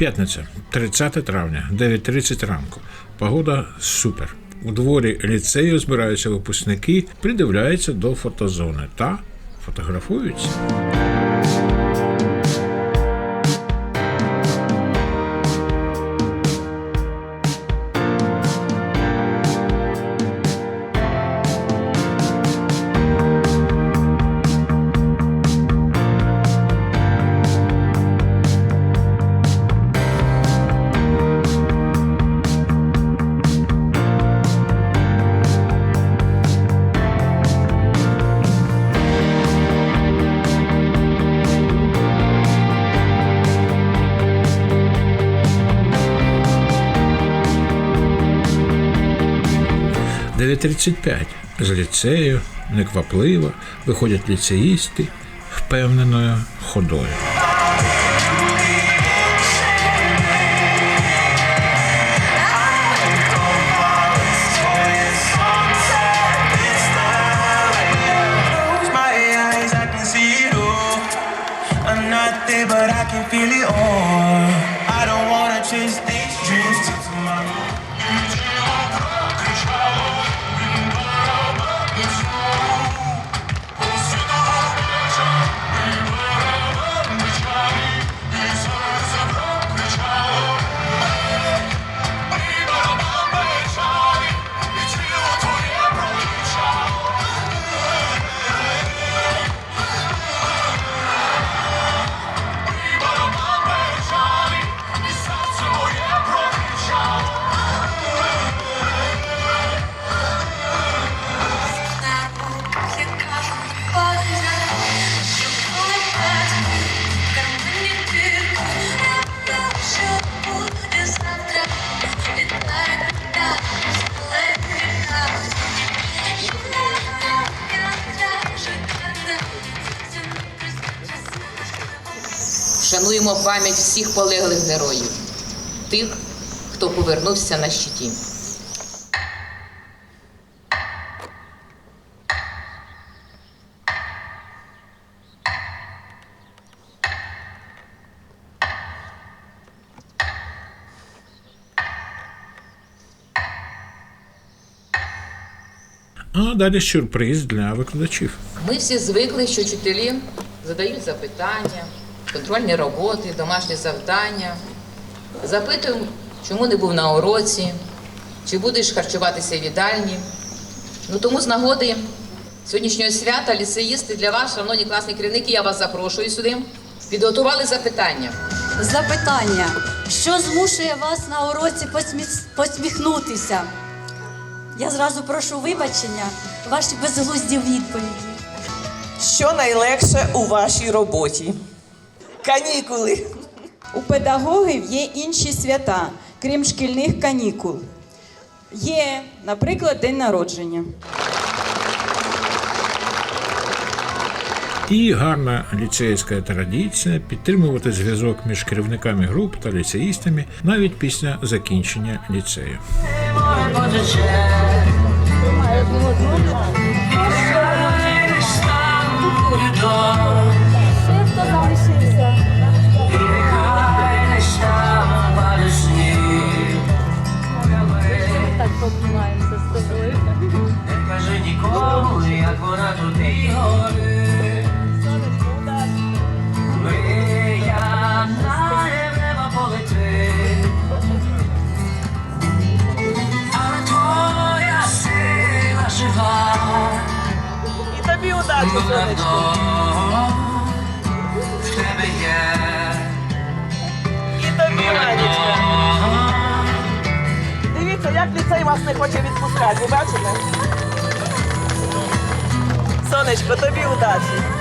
П'ятниця, 30 травня, 9.30 ранку. Погода супер. У дворі ліцею збираються випускники, придивляються до фотозони та фотографуються. – 9.35. З ліцею неквапливо виходять ліцеїсти впевненою ходою. But I can feel it all. I don't wanna chase these dreams Шануємо пам'ять всіх полеглих героїв, тих, хто повернувся на щиті. А далі сюрприз для викладачів. Ми всі звикли, що вчителі задають запитання, контрольні роботи, домашні завдання. Запитуємо, чому не був на уроці, чи будеш харчуватися в їдальні. Ну тому з нагоди сьогоднішнього свята ліцеїсти для вас, шановні класні керівники, я вас запрошую сюди. Підготували запитання. Запитання. Що змушує вас на уроці посмі- посміхнутися? Я зразу прошу вибачення, ваші безглузді відповіді. Що найлегше у вашій роботі? Канікули. У педагогів є інші свята, крім шкільних канікул. Є, наприклад, день народження. І гарна ліцейська традиція підтримувати зв'язок між керівниками груп та ліцеїстами навіть після закінчення ліцею. Давно в тебе є. І тобі, Ванечка. Дивіться, як ліцей вас не хоче відпускати, бачите? Сонечко, тобі удачі.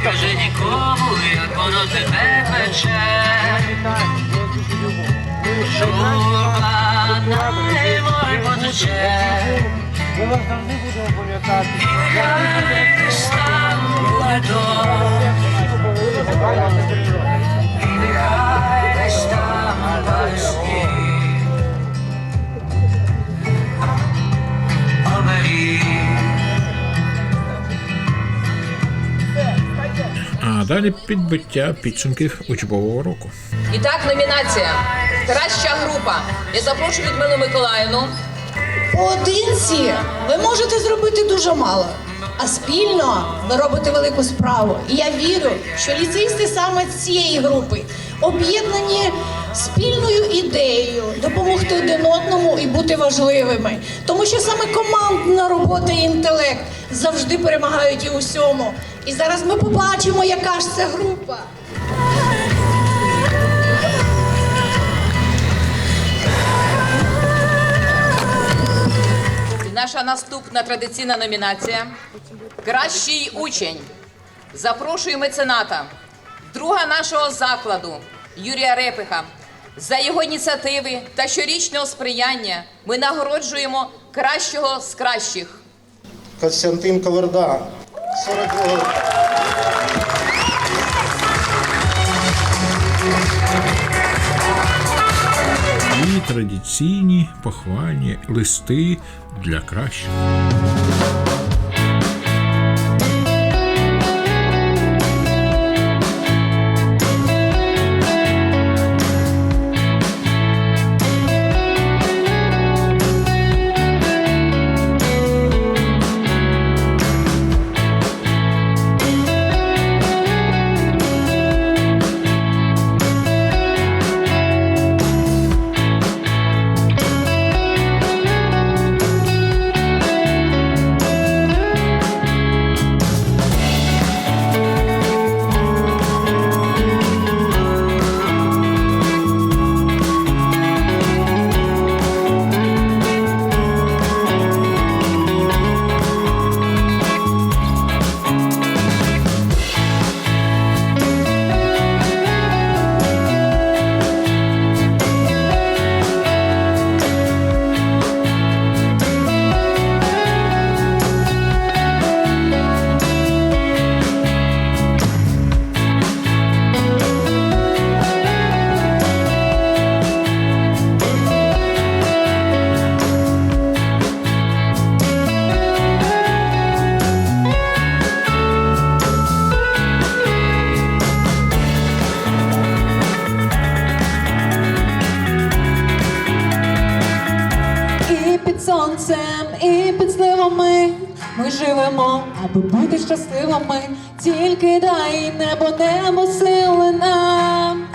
Скажи нікому, як воно тебе пече. Журба наймой потече. І нехай десь там буде дощ. І далі підбиття підсумків учбового року. І так, номінація. Краща група. Я запрошую Людмилу Миколаївну. Поодинці ви можете зробити дуже мало, а спільно ви робите велику справу. І я вірю, що ліцеїсти саме цієї групи об'єднані спільною ідеєю допомогти один одному і бути важливими. Тому що саме командна робота і інтелект завжди перемагають і усьому. І зараз ми побачимо, яка ж це група. Наша наступна традиційна номінація Кращий учень. Запрошую мецената, друга нашого закладу Юрія Репиха. За його ініціативи та щорічного сприяння ми нагороджуємо кращого з кращих. Костянтин Коверда, 42 роки. І традиційні похвальні листи для кращих. Живемо, аби бути щасливими. Тільки дай небо, небо сили нам.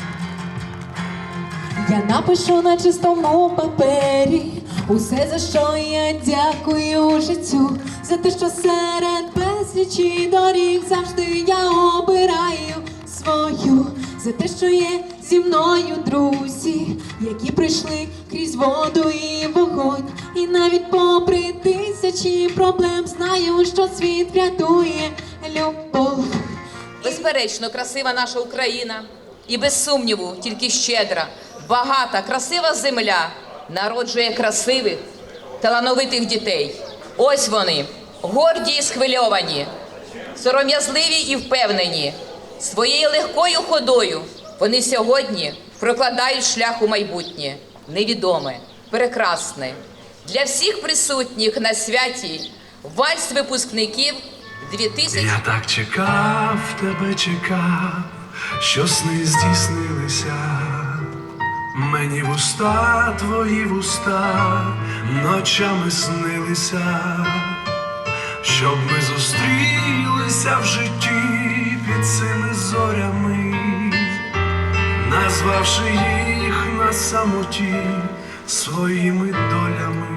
Я напишу на чистому папері усе, за що я дякую життю, за те, що серед безлічі доріг завжди я обираю свою, за те, що є зі мною друзі, які прийшли крізь воду і вогонь, і навіть попри тисячі проблем знаю, що світ врятує любов. Безперечно, красива наша Україна. І без сумніву, тільки щедра, багата, красива земля народжує красивих, талановитих дітей. Ось вони, горді і схвильовані, сором'язливі і впевнені. Своєю легкою ходою вони сьогодні прокладають шлях у майбутнє, невідоме, прекрасне. Для всіх присутніх на святі вальс випускників 2000 Я так чекав, тебе чекав, що сни здійснилися. Мені вуста, твої вуста ночами снилися, щоб ми зустрілися в житті під цими зорями, назвавши їх на самоті своїми долями.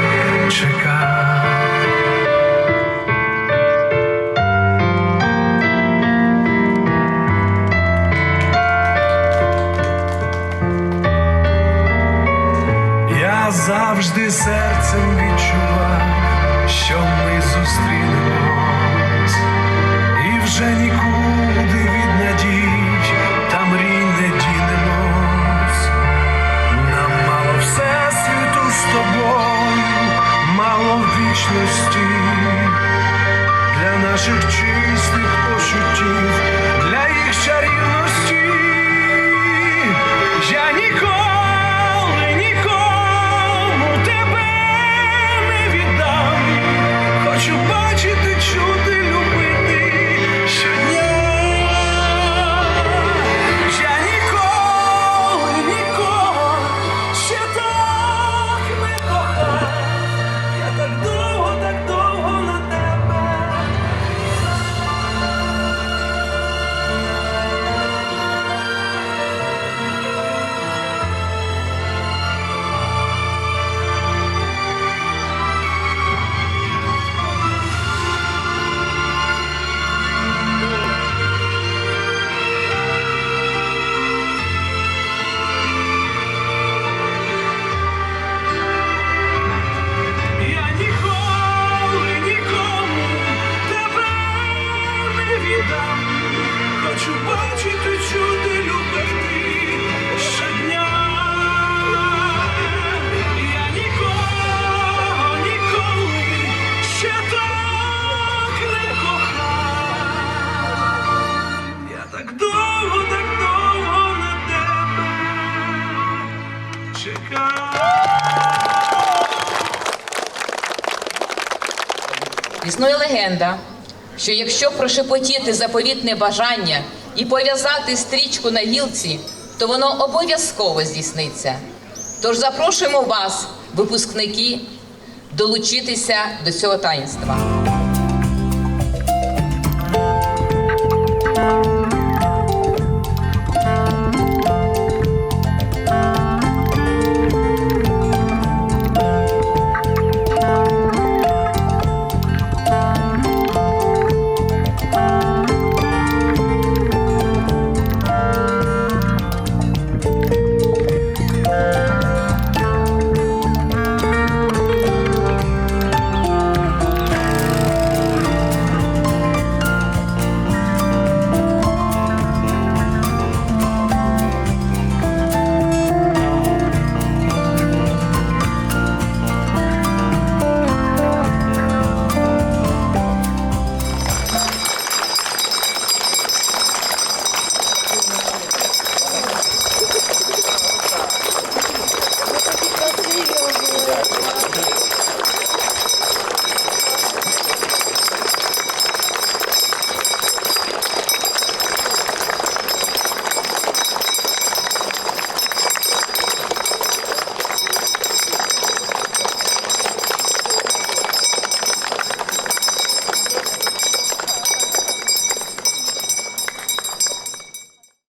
Я завжди серцем. вічності для наших чим. Існує легенда, що якщо прошепотіти заповітне бажання і пов'язати стрічку на гілці, то воно обов'язково здійсниться. Тож запрошуємо вас, випускники, долучитися до цього таїнства.